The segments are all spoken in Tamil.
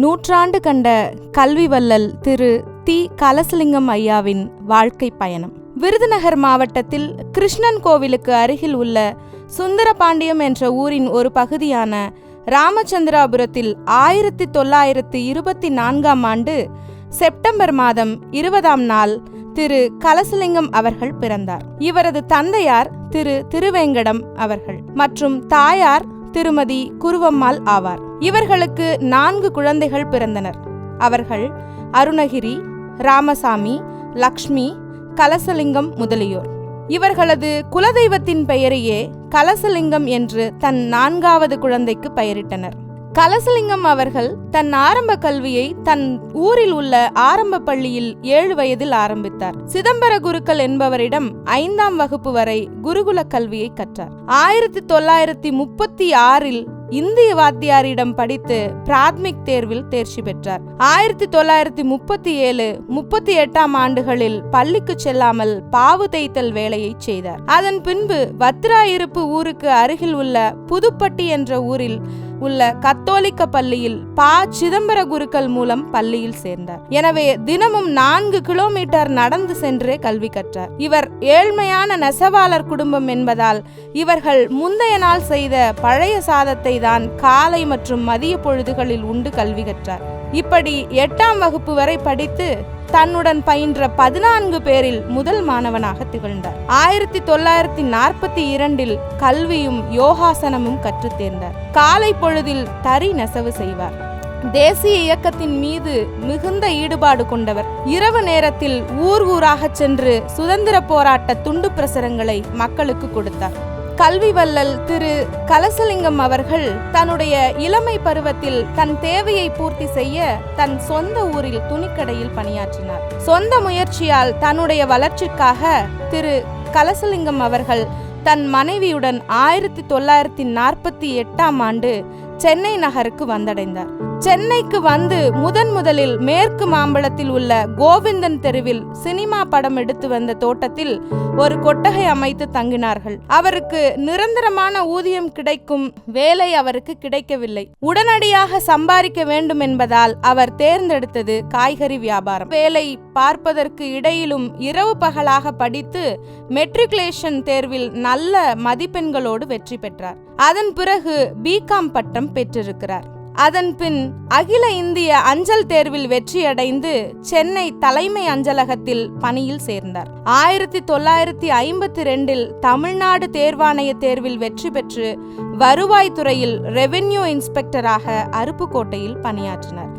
நூற்றாண்டு கண்ட கல்வி வல்லல் திரு தி. கலசலிங்கம் ஐயாவின் வாழ்க்கை பயணம். விருதுநகர் மாவட்டத்தில் கிருஷ்ணன் கோவிலுக்கு அருகில் உள்ள சுந்தரபாண்டியம் என்ற ஊரின் ஒரு பகுதியான ராமச்சந்திராபுரத்தில் ஆயிரத்தி தொள்ளாயிரத்தி இருபத்தி நான்காம் ஆண்டு செப்டம்பர் மாதம் இருபதாம் நாள் திரு. கலசலிங்கம் அவர்கள் பிறந்தார். இவரது தந்தையார் திரு. திருவேங்கடம் அவர்கள் மற்றும் தாயார் திருமதி குருவம்மாள் ஆவார். இவர்களுக்கு நான்கு குழந்தைகள் பிறந்தனர். அவர்கள் அருணகிரி ராமசாமி லக்ஷ்மி கலசலிங்கம் முதலியோர். இவர்களது குலதெய்வத்தின் பெயரையே கலசலிங்கம் என்று தன் நான்காவது குழந்தைக்கு பெயரிட்டனர். கலசலிங்கம் அவர்கள் தன் ஆரம்ப கல்வியை தன் ஊரில் உள்ள ஆரம்ப பள்ளியில் ஏழு வயதில் ஆரம்பித்தார். சிதம்பர குருக்கள் என்பவரிடம் ஐந்தாம் வகுப்பு வரை குருகுல கல்வியை கற்றார். ஆயிரத்தி தொள்ளாயிரத்தி முப்பத்தி ஆறில் இந்திய வாத்தியாரிடம் படித்து பிராத்மிக் தேர்வில் தேர்ச்சி பெற்றார். ஆயிரத்தி தொள்ளாயிரத்தி முப்பத்தி ஏழு முப்பத்தி எட்டாம் ஆண்டுகளில் பள்ளிக்கு செல்லாமல் பாவு தேய்த்தல் வேலையை செய்தார். அதன் பின்பு வத்ரா இருப்பு ஊருக்கு அருகில் உள்ள புதுப்பட்டி என்ற ஊரில் உள்ள கத்தோலிக்க பள்ளியில் பா சிதம்பர குருக்கள் மூலம் பள்ளியில் சேர்ந்தார். எனவே தினமும் நான்கு கிலோமீட்டர் நடந்து சென்றே கல்வி கற்றார். இவர் ஏழ்மையான நெசவாளர் குடும்பம் என்பதால் இவர்கள் முந்தைய நாள் செய்த பழைய சாதத்தை தான் காலை மற்றும் மதிய பொழுதுகளில் உண்டு கல்வி கற்றார். இப்படி எட்டாம் வகுப்பு வரை படித்து தன்னுடன் பயின்ற பதினான்கு பேரில் முதல் மாணவனாக திகழ்ந்தார். ஆயிரத்தி தொள்ளாயிரத்தி நாற்பத்தி இரண்டில் கல்வியும் யோகாசனமும் கற்றுத் தேர்ந்தார். காலை பொழுதில் தறி நெசவு செய்வார். தேசிய இயக்கத்தின் மீது மிகுந்த ஈடுபாடு கொண்டவர். இரவு நேரத்தில் ஊர் ஊராக சென்று சுதந்திர போராட்ட துண்டு பிரசுரங்களை மக்களுக்கு கொடுத்தார். கல்வி வள்ளல் திரு கலசலிங்கம் அவர்கள் தன்னுடைய இளமை பருவத்தில் தன் தேவையை பூர்த்தி செய்ய தன் சொந்த ஊரில் துணிக்கடையில் பணியாற்றினார். சொந்த முயற்சியால் தன்னுடைய வளர்ச்சிக்காக திரு கலசலிங்கம் அவர்கள் தன் மனைவியுடன் ஆயிரத்தி தொள்ளாயிரத்தி நாற்பத்தி எட்டாம் ஆண்டு சென்னை நகருக்கு வந்தடைந்தார். சென்னைக்கு வந்து முதன் முதலில் மேற்கு மாம்பழத்தில் உள்ள கோவிந்தன் தெருவில் சினிமா படம் எடுத்து வந்த தோட்டத்தில் ஒரு கொட்டகை அமைத்து தங்கினார்கள். அவருக்கு நிரந்தரமான ஊதியம் கிடைக்கும் வேலை அவருக்கு கிடைக்கவில்லை. உடனடியாக சம்பாதிக்க வேண்டும் என்பதால் அவர் தேர்ந்தெடுத்தது காய்கறி வியாபாரம். வேலை பார்ப்பதற்கு இடையிலும் இரவு பகலாக படித்து மெட்ரிகுலேஷன் தேர்வில் நல்ல மதிப்பெண்களோடு வெற்றி பெற்றார். அதன் பிறகு பிகாம் பட்டம் பெற்றிருக்கிறார். அதன் பின் அகில இந்திய அஞ்சல் தேர்வில் வெற்றியடைந்து சென்னை தலைமை அஞ்சலகத்தில் பணியில் சேர்ந்தார். ஆயிரத்தி தொள்ளாயிரத்தி ஐம்பத்தி ரெண்டில் தமிழ்நாடு தேர்வாணைய தேர்வில் வெற்றி பெற்று வருவாய்த்துறையில் ரெவென்யூ இன்ஸ்பெக்டராக அருப்புக்கோட்டையில் பணியாற்றினார்.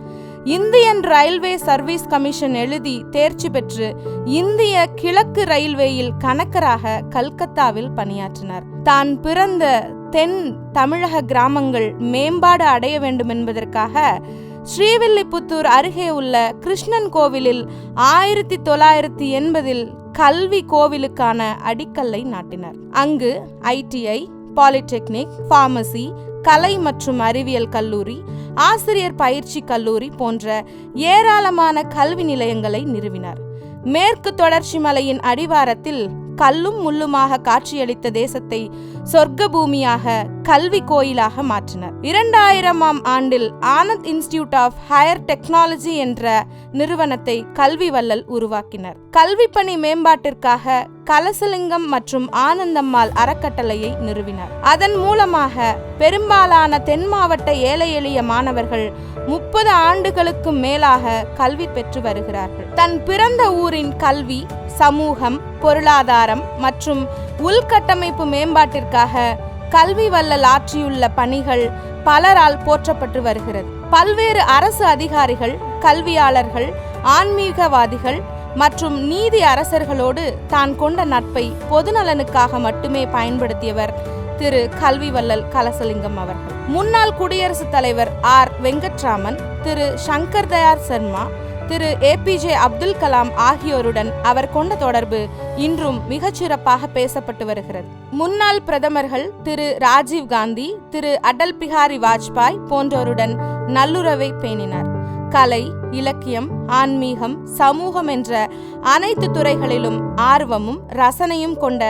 இந்தியன் ரயில்வே சர்வீஸ் கமிஷன் எழுதி தேர்ச்சி பெற்று இந்திய கிழக்கு ரயில்வேயில் கணக்கராக கல்கத்தாவில் பணியாற்றினார். தான் பிறந்த தென் தமிழக கிராமங்கள் மேம்பாடு அடைய வேண்டும் என்பதற்காக ஸ்ரீவில்லிபுத்தூர் அருகே உள்ள கிருஷ்ணன் கோவிலில் ஆயிரத்தி தொள்ளாயிரத்தி எண்பதில் கல்வி கோவிலுக்கான அடிக்கல்லை நாட்டினார். அங்கு ஐடிஐ பாலிடெக்னிக் ஃபார்மசி கலை மற்றும் அறிவியல் கல்லூரி ஆசிரியர் பயிற்சி கல்லூரி போன்ற ஏராளமான கல்வி நிலையங்களை நிறுவினார். மேற்கு தொடர்ச்சி மலையின் அடிவாரத்தில் கல்லும் முள்ளுமாக காட்சியளித்த தேசத்தை சொர்க்க பூமியாக கல்வி கோயிலாக மாற்றினர். இரண்டாயிரமாம் ஆண்டில் Anand institute of higher technology என்ற நிறுவனத்தை கல்வி வள்ளல் உருவாக்கினர். கல்வி பணி மேம்பாட்டிற்காக கலசலிங்கம் மற்றும் ஆனந்தம்மாள் அறக்கட்டளையை நிறுவினார். அதன் மூலமாக பெரும்பாலான தென் மாவட்ட ஏழை எளிய மாணவர்கள் முப்பது ஆண்டுகளுக்கு மேலாக கல்வி பெற்று வருகிறார்கள். தன் பிறந்த ஊரின் கல்வி சமூகம் பொருளாதாரம் மற்றும் உள்கட்டமைப்பு மேம்பாட்டிற்காக கல்வி வல்லல் ஆற்றியுள்ள பணிகள் பலரால் போற்றப்பட்டு வருகிறது. பல்வேறு அரசு அதிகாரிகள் கல்வியாளர்கள் ஆன்மீகவாதிகள் மற்றும் நீதி அரசர்களோடு தான் கொண்ட நட்பை பொதுநலனுக்காக மட்டுமே பயன்படுத்தியவர் திரு கல்வி வல்லல் கலசலிங்கம் அவர்கள். முன்னாள் குடியரசுத் தலைவர் ஆர். வெங்கட்ராமன் திரு சங்கர் தயார் சர்மா திரு ஏபிஜே அப்துல் கலாம் ஆகியோருடன் அவர் கொண்ட தொடர்பு இன்றும் மிகச்சிறப்பாக பேசப்பட்டு வருகிறது. முன்னாள் பிரதமர்கள் திரு ராஜீவ் காந்தி திரு அடல் பிஹாரி வாஜ்பாய் போன்றோருடன் நல்லுறவை பேணினார். கலை இலக்கியம் ஆன்மீகம் சமூகம் என்ற அனைத்து துறைகளிலும் ஆர்வமும் ரசனையும் கொண்ட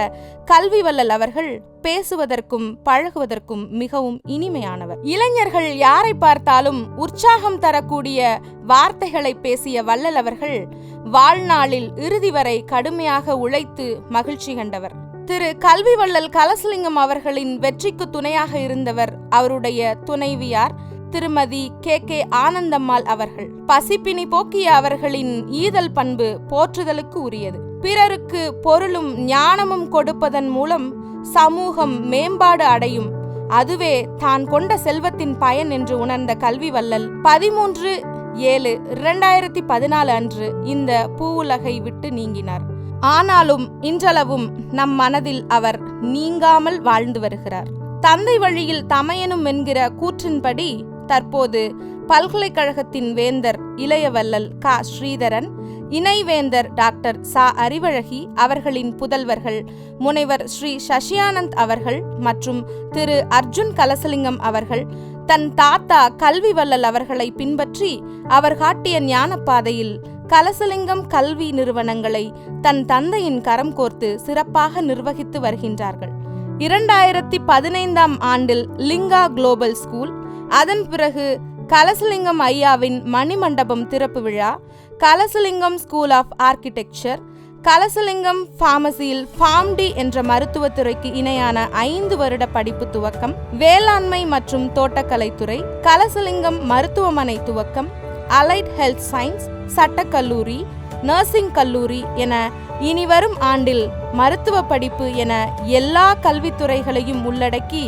கல்வி வள்ளல் அவர்கள் பேசுவதற்கும் பழகுவதற்கும் மிகவும் இனிமையானவர். இளைஞர்கள் யாரை பார்த்தாலும் உற்சாகம் தரக்கூடிய வார்த்தைகளை பேசிய வள்ளல் அவர்கள் வாழ்நாளில் இறுதி வரை கடுமையாக உழைத்து மகிழ்ச்சி கண்டவர். திரு கல்வி வள்ளல் கலசலிங்கம் அவர்களின் வெற்றிக்கு துணையாக இருந்தவர் அவருடைய துணைவியார் திருமதி கே. கே. ஆனந்தம்மாள் அவர்கள். பசிப்பினி போக்கிய அவர்களின் ஈதல் பண்பு போற்றுதலுக்கு உரியது. பிறருக்கு பொருளும் ஞானமும் கொடுப்பதன் மூலம் சமூகம் மேம்பாடு அடையும். அதுவே தான் கொண்ட செல்வத்தின் பயன் என்று உணர்ந்த கல்வி வல்லல் பதிமூன்று ஏழு இரண்டாயிரத்தி பதினாலு அன்று இந்த பூவுலகை விட்டு நீங்கினார். ஆனாலும் இன்றளவும் நம் மனதில் அவர் நீங்காமல் வாழ்ந்து வருகிறார். தந்தை வழியில் தமையனும் என்கிற கூற்றின்படி தற்போது பல்கலைக்கழகத்தின் வேந்தர் இளையவல்லல் க. ஸ்ரீதரன் இணைவேந்தர் டாக்டர் சா. அறிவழகி அவர்களின் புதல்வர்கள் முனைவர் ஸ்ரீ. சசியானந்த் அவர்கள் மற்றும் திரு. அர்ஜுன் கலசலிங்கம் அவர்கள் தன் தாத்தா கல்வி வல்லல் அவர்களை பின்பற்றி அவர் காட்டிய ஞானப்பாதையில் கலசலிங்கம் கல்வி நிறுவனங்களை தன் தந்தையின் கரம் கோர்த்து சிறப்பாக நிர்வகித்து வருகின்றார்கள். இரண்டாயிரத்தி பதினைந்தாம் ஆண்டில் லிங்கா குளோபல் ஸ்கூல் அதன் பிறகு கலசலிங்கம் ஐயாவின் மணிமண்டபம் திறப்பு விழா Kalasalingam school of architecture Kalasalingam ஃபார்மசியில் Pharm D என்ற மருத்துவத்துறைக்கு இணையான ஐந்து வருட படிப்பு துவக்கம் வேளாண்மை மற்றும் தோட்டக்கலைத்துறை கலசலிங்கம் மருத்துவமனை துவக்கம் அலைட் ஹெல்த் சயின்ஸ் சட்டக்கல்லூரி நர்சிங் கல்லூரி என இனி வரும் ஆண்டில் மருத்துவ படிப்பு என எல்லா கல்வித்துறைகளையும் உள்ளடக்கி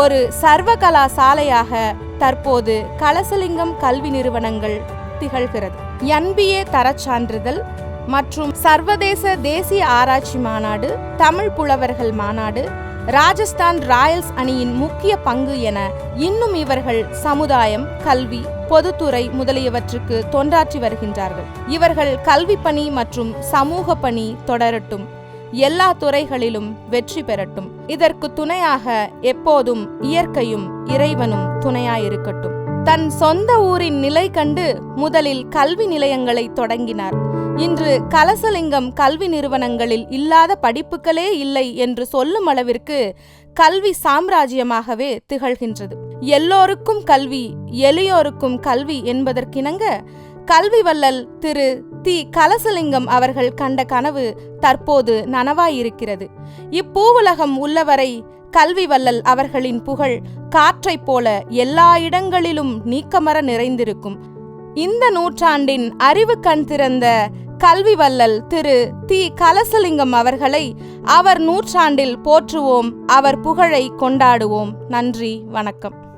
ஒரு சர்வகலா சாலையாக தற்போது கலசலிங்கம் கல்வி நிறுவனங்கள் திகழ்கிறது. என்பிஏ தரச் சான்றிதழ் மற்றும் சர்வதேச தேசிய ஆராய்ச்சி மாநாடு தமிழ் புலவர்கள் மாநாடு ராஜஸ்தான் ராயல்ஸ் அணியின் முக்கிய பங்கு என இன்னும் இவர்கள் சமுதாயம் கல்வி பொதுத்துறை முதலியவற்றுக்கு தொண்டாற்றி வருகின்றார்கள். இவர்கள் கல்வி பணி மற்றும் சமூக பணி தொடரட்டும். எல்லா துறைகளிலும் வெற்றி பெறட்டும். இதற்கு துணையாக எப்போதும் இயற்கையும் இறைவனும் துணையாயிருக்கட்டும். தன் சொந்த ஊரின் நிலை கண்டு முதலில் கல்வி நிலையங்களை தொடங்கினார். இன்று கலசலிங்கம் கல்வி நிறுவனங்களில் இல்லாத படிப்புகளே இல்லை என்று சொல்லும் அளவிற்கு கல்வி சாம்ராஜ்யமாகவே திகழ்கின்றது. எல்லோருக்கும் கல்வி எளியோருக்கும் கல்வி என்பதற்கிணங்க கல்வி வல்லல் திரு தி கலசலிங்கம் அவர்கள் கண்ட கனவு தற்போது நனவாயிருக்கிறது. இப்பூவுலகம் உள்ளவரை கல்வி வல்லல் அவர்களின் புகழ் காற்றைப் போல எல்லா இடங்களிலும் நீக்கமர நிறைந்திருக்கும். இந்த நூற்றாண்டின் அறிவு கண் திறந்த கல்வி வல்லல் திரு. தி. கலசலிங்கம் அவர்களை அவர் நூற்றாண்டில் போற்றுவோம் அவர் புகழை கொண்டாடுவோம். நன்றி வணக்கம்.